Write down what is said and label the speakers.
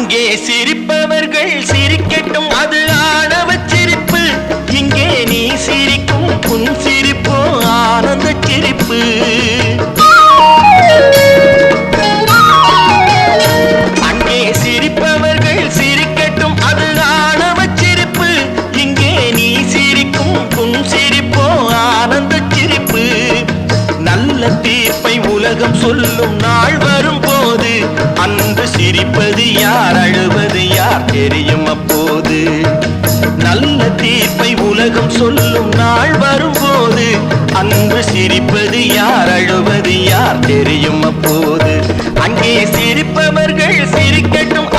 Speaker 1: அங்கே சிரிப்பவர்கள் சிரிக்கட்டும். அது ஆணவ சிரிப்பு. இங்கே நீ சிரிக்கும் புன் சிரிப்பு தீர்ப்பை உலகம் சொல்லும் நாள் வரும் போது அன்று சிரிப்பது யார் அழுவது யார் தெரியும் அப்போது. நல்ல தீர்ப்பை உலகம் சொல்லும் நாள் வரும் போது அன்று சிரிப்பது யார் அழுவது யார் தெரியும் அப்போது. அங்கே சிரிப்பவர்கள் சிரிக்கட்டும்